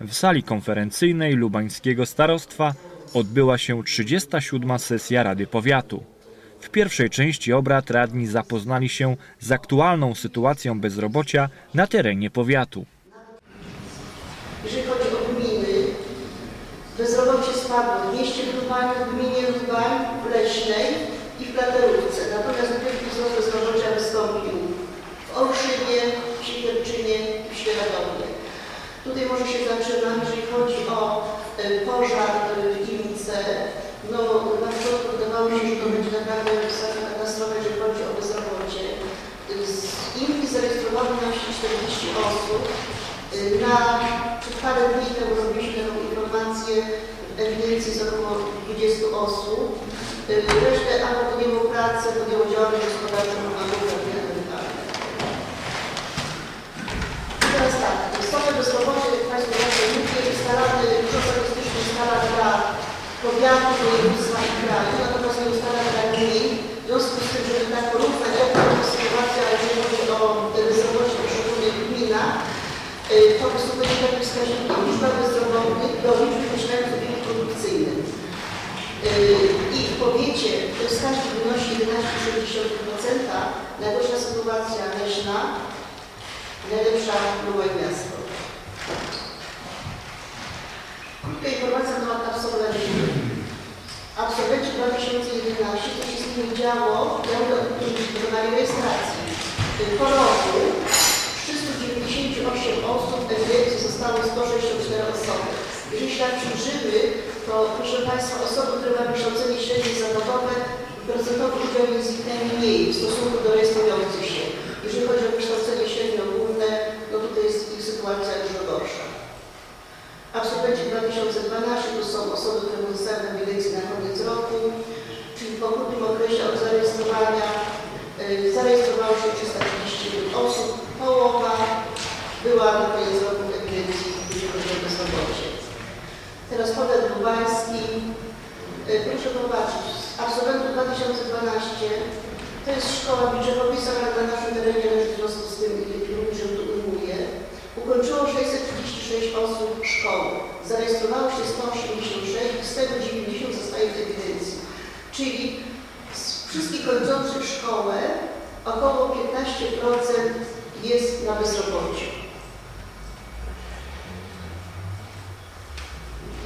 W sali konferencyjnej Lubańskiego Starostwa odbyła się 37. sesja Rady Powiatu. W pierwszej części obrad radni zapoznali się z aktualną sytuacją bezrobocia na terenie powiatu. Jeżeli chodzi o gminy, bezrobocie spadło w mieście Lubaniu, w gminie Lubań, w Leśnej i w Platerówce. Natomiast wielki wzrost bezrobocia wystąpił w Olszynie, w Siekierczynie i w Świeradowie. Tutaj może się zaczynam, jeżeli chodzi o e, pożar w Ilice. No, na początku wydawało się, że to będzie naprawdę wysoka katastrofa, jeżeli chodzi o bezrobocie. Z Inki zarejestrowano na wsi 40 osób. Y, Na przed parę dni temu robiliśmy taką informację w ewidencji z około 20 osób. Y, Resztę albo podjęło pracę, podjęło działalność gospodarczą albo uprawnione emerytalne. I Teraz tak, stopę bezrobocia, jak Państwo dobrze mówię, ustalamy, prostatystycznie skala dla powiatu, województwa i kraju, natomiast nie ustala dla gmin. W związku z tym, żeby tak porównać, jaka jest sytuacja, jeżeli chodzi o bezrobocie w poszczególnych gminach, y, to po prostu będzie taki wskaźnik liczba bezrobotnych do liczby mieszkańców w wieku produkcyjnym. Y, I w powiecie ten wskaźnik wynosi 11,6%, najgorsza sytuacja leśna, najlepsza była miasto. Krótka informacja na temat absolwentów. Absolwenci 2011, co się z nimi działo, działo dokonali rejestracji. Po roku z 398 osób ewidencji zostało 164 osoby. Jeżeli tak przyjrzymy, to proszę Państwa, osoby, które mają wykształcenie średnie zawodowe, procentowy udział jest ich najmniej w stosunku do rejestrujących się. Jeżeli chodzi o wykształcenie średnio ogólne, no tutaj jest ich sytuacja dużo gorsza. Absolwenci 2012 to są osoby, które pozostały w ewidencji na koniec roku, czyli po krótkim okresie od zarejestrowania y, zarejestrowało się 331 osób, połowa była na koniec roku w ewidencji, o bezrobocie. Teraz powiat lubański. Y, Proszę popatrzeć, absolwentów 2012 to jest szkoła ale na naszym terenie w związku z tym również ją tu ujmuję. Ukończyło 636 osób Zarejestrowało się 186, z tego 90 zostaje w ewidencji. Czyli z wszystkich kończących szkołę około 15% jest na bezrobociu.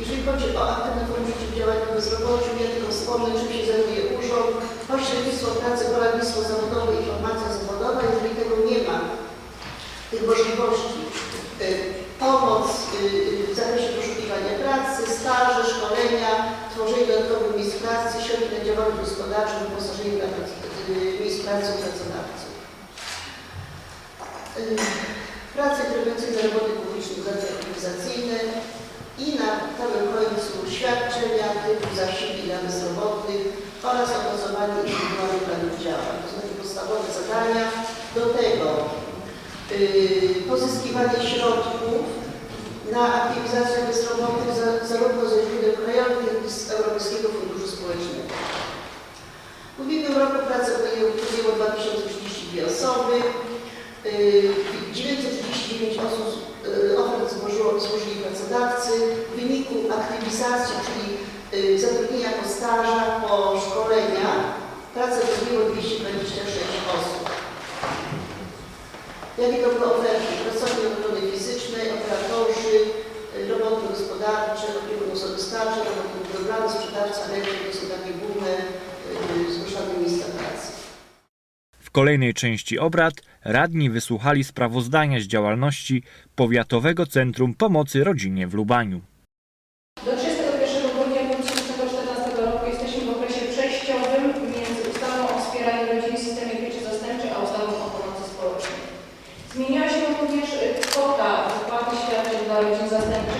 Jeżeli chodzi o aktywne formy przeciwdziałania bezrobociu, ja tylko wspomnę, czym się zajmuje urząd, pośrednictwo pracy, poradnictwo zawodowe, informacja zawodowa. Jeżeli tego nie ma, tych możliwości, y, pomoc y, w zakresie poszukiwania pracy, staże, szkolenia, tworzenie dodatkowych miejsc pracy, środki na działalność gospodarczą, wyposażenie y, miejsc pracy u pracodawców. Y, Prace interwencyjne roboty publicznych, prace aktywizacyjne i na samym końcu świadczenia typu zasiłki dla bezrobotnych oraz opracowanie indywidualnych planów działań. To są takie podstawowe zadania. Do tego y, pozyskiwanie środków na aktywizację bezrobotnych za, zarówno ze źródeł krajowych, jak i z Europejskiego Funduszu Społecznego. W ubiegłym roku pracę podjęło podjęło 2032 osoby, y, 939 osób y, ofert złożyło, złożyli pracodawcy. W wyniku aktywizacji, czyli y, zatrudnienia po stażach, po szkolenia, pracę podjęło 226 osób. Jakie to były oferty? Pracownik ochrony fizycznej, operatorzy, y, roboty gospodarcze, robotnik programu, sprzedawca to są takie główne y, miejsca pracy. W kolejnej części obrad radni wysłuchali sprawozdania z działalności Powiatowego Centrum Pomocy Rodzinie w Lubaniu. Do 31 grudnia 2014 roku jesteśmy w okresie przejściowym między ustawą o wspieraniu rodziny w systemie pieczy zastępczej a ustawą o pomocy społecznej. Zmieniła się również y, kwota wypłaty świadczeń dla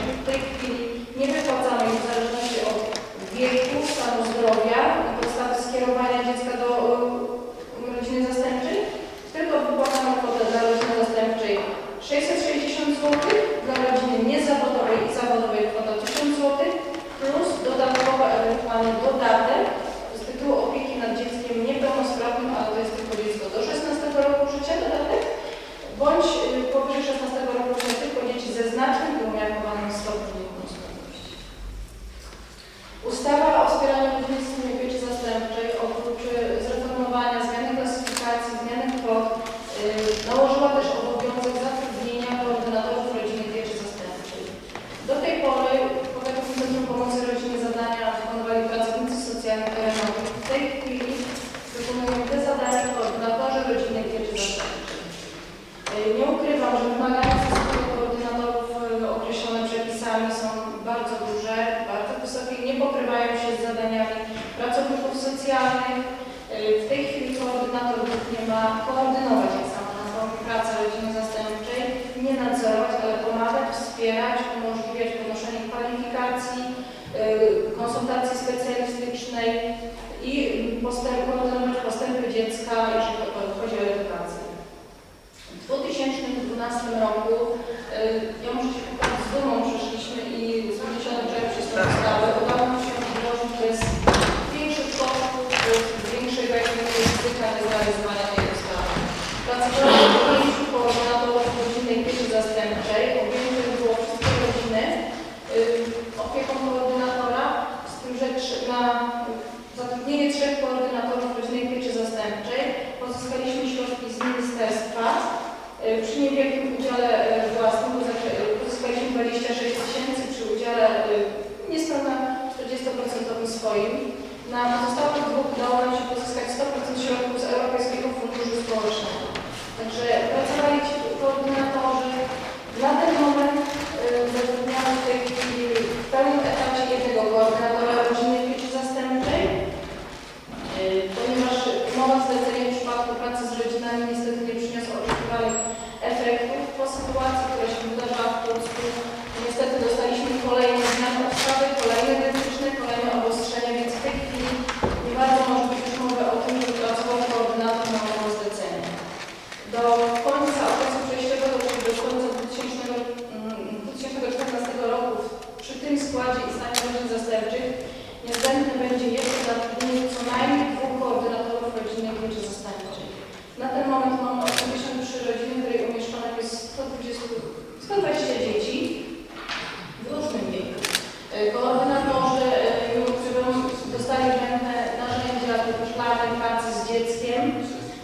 se a 2012 roku. Ja muszę się Na pozostałych dwóch udało nam się pozyskać 100% środków z Europejskiego Funduszu Społecznego. Także pracowaliśmy Koordynatorzy e, dostali chętne narzędzia do szkolnej pracy z dzieckiem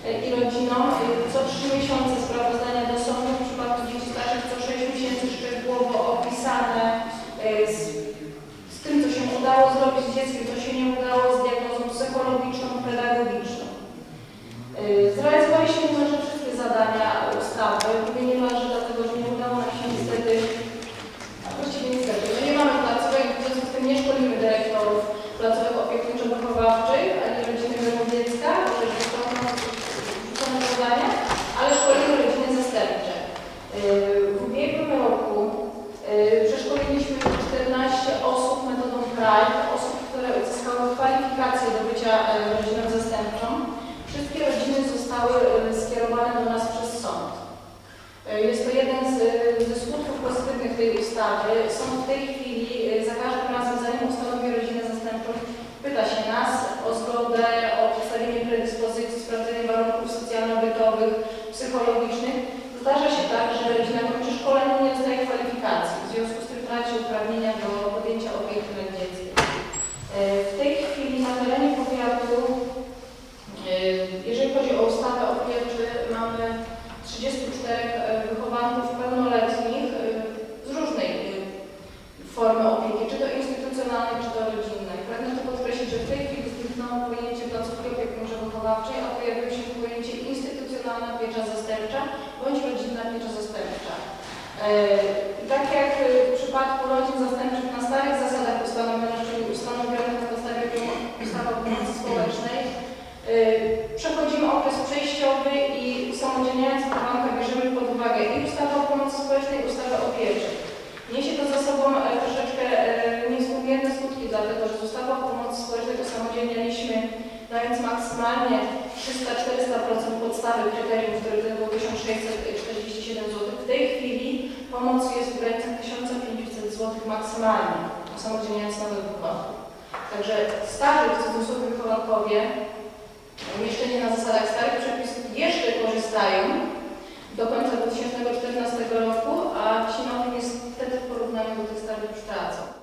e, i rodziną. E, co trzy miesiące jeden z, ze skutków pozytywnych tej ustawy. Są w tej chwili, e, za każdym razem, zanim ustanowimy rodzinę zastępczą, pyta się nas o zgodę, o przedstawienie predyspozycji, sprawdzenie warunków socjalno-bytowych, psychologicznych, zastępcza bądź rodzinna pieczo-zastępcza. E, tak jak e, w przypadku rodzin zastępczych na starych zasadach ustanowionych, czyli ustanowionych na podstawie ustawy o pomocy społecznej, e, przechodzimy okres przejściowy i usamodzielniając porankę bierzemy pod uwagę i ustawę o pomocy społecznej, i ustawę o pieczy. Niesie to za sobą troszeczkę niezmówienne skutki, dlatego że z ustawą o pomocy społecznej usamodzielnialiśmy dając maksymalnie 300-400% podstawy kryterium, które to było 1647 zł. W tej chwili pomoc jest w granicach 1500 zł maksymalnie, usamodzielniając nowe wychowanku. Także starych cudzysłowych wychowankowie, umieszczeni na zasadach starych przepisów, jeszcze korzystają do końca 2014 roku, a ci nowi niestety w porównaniu do tych starych już tracą.